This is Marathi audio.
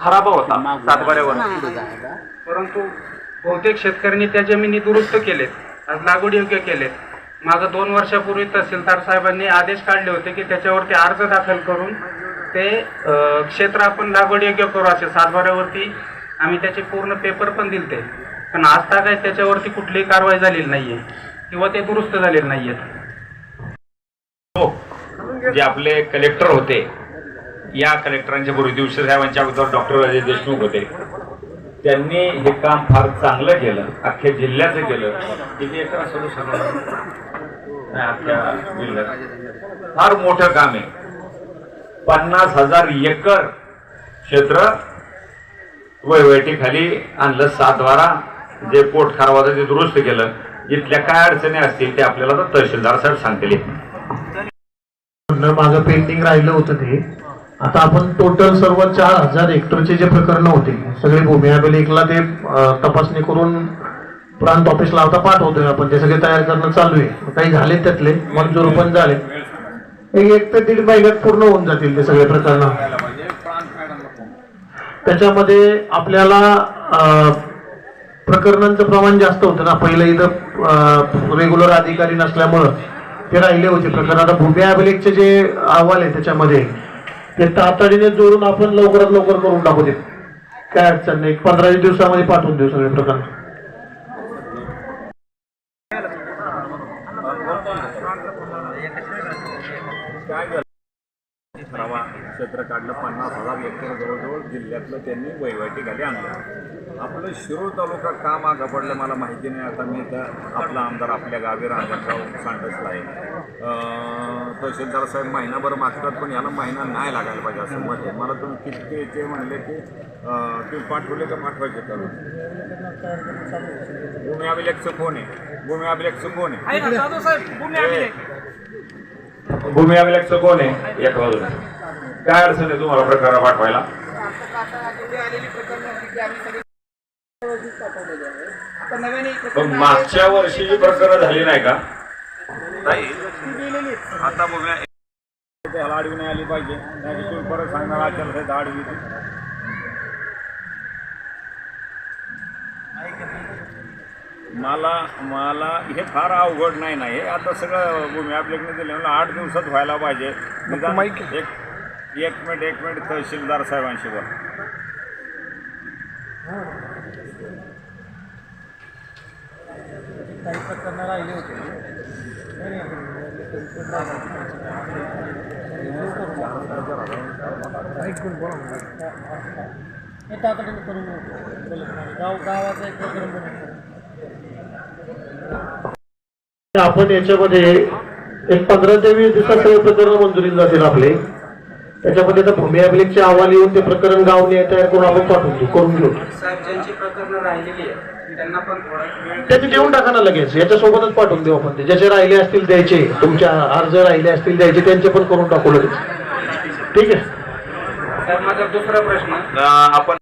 खराब होता सातबाऱ्यावर. परंतु बहुतेक शेतकऱ्यांनी त्या जमिनी दुरुस्त केलेत आज लागवड योग्य केलेत. मागं दोन वर्षापूर्वी तहसीलदार साहेबांनी आदेश काढले होते की त्याच्यावरती अर्ज दाखल करून ते क्षेत्र आपण लागवड योग्य करू असे सातबाऱ्यावरती. आम्ही त्याचे पूर्ण पेपर पण दिलते. पण आज काय त्याच्यावरती कुठलीही कारवाई झालेली नाहीये किंवा ते दुरुस्त झालेले नाहीयेत. जे आपले कलेक्टर होते या कलेक्टरांच्या पूर्वी दिवशी साहेबांच्या अगोदर डॉक्टर राजे देशमुख होते. त्यांनी हे काम फार चांगलं केलं अख्ख्या जिल्ह्याचं केलं. किती एकर असं अख्ख्या जिल्ह्यात. फार मोठं काम आहे. पन्नास हजार एकर क्षेत्र वहिवटीखाली आणलं सातवारा जे पोट खारवाचं ते दुरुस्त केलं. जिथल्या काय अडचणी असतील ते आपल्याला तर तहसीलदार साहेब सांगतील. म्हणणं माझं पेंडिंग राहिलं होतं ते. आता आपण टोटल सर्व चार हजार हेक्टरचे जे प्रकरण होते सगळे भूमी अभिलेखला ते तपासणी करून प्रांत ऑफिसला आता पाठवतोय आपण ते सगळे तयार करणं चालू आहे. काही झाले त्यातले? मंजूर पण झाले एक ते दीड महिन्यात पूर्ण होऊन जातील ते सगळे प्रकरण. त्याच्यामध्ये आपल्याला प्रकरणांचं प्रमाण जास्त होतं ना. पहिलं इथं रेग्युलर अधिकारी नसल्यामुळं ते राहिले होते प्रकरण आता भूमी अभिलेखचे जे अहवाल आहे त्याच्यामध्ये ते तातडीने जोडून आपण लवकरात लवकर करून टाकू ते काय अडचण नाही पंधरा दिवसामध्ये पाठवून देऊ सगळे प्रकरण क्षेत्र काढलं पन्नास हजार हेक्टर जवळजवळ जिल्ह्यातलं त्यांनी वहिवाटीखाली आणलं आपलं शिरूर तालुका का मागं पडलं मला माहिती नाही. आता मी तर आपला आमदार आपल्या गावी रांजणगाव सांडसला आहे. अं, तहसीलदार साहेब महिनाभर मागतात पण याला महिना नाही लागायला पाहिजे असं आहे. मला तुम्ही किती ते म्हणले की तुम्ही पाठवले का पाठवायचे करून? भूमी अभिलेखचं कोण आहे? भूमी अभिलेखचं कोण आहे? भूमी अभिलेखचं कोण आहे? एक बाजूला काय अडचण आहे तुम्हाला प्रकार पाठवायला? मागच्या वर्षी जी प्रकरण झाली नाही का? नाही. आता भूमी त्याला आडवी नाही आली पाहिजे. नाही तुम्ही परत सांगणार आचारसंहिता आडवी. मला मला हे फार अवघड नाही ना हे आता सगळं भूमी अभिलेखने दिले. मला आठ दिवसात व्हायला पाहिजे. निदान एक एक मिनिट एक मिनिट तहसीलदार साहेबांशी बोल. काही प्रकरण राहिले होते हे तातडीने करून गाव गावाचा एक प्रकरण आपण याच्यामध्ये एक पंधरा ते वीस दिवसात सगळे प्रकरण मंजुरी जातील आपले. त्याच्यामध्ये आता भूमी अभिलेखचे अहवाल येऊन ते प्रकरण गाव तयार करून आपण पाठवून देऊ करून घेऊ. साहेब ज्यांची प्रकरणं राहिलेली आहेत त्यांना पण थोडा वेळ त्याचे देऊन टाका ना लगेच. याच्यासोबतच पाठवून देऊ आपण ते. ज्याचे राहिले असतील द्यायचे तुमच्या अर्ज राहिले असतील द्यायचे त्यांचे पण करून टाकू लगेच. ठीक आहे? माझा दुसरा प्रश्न. आपण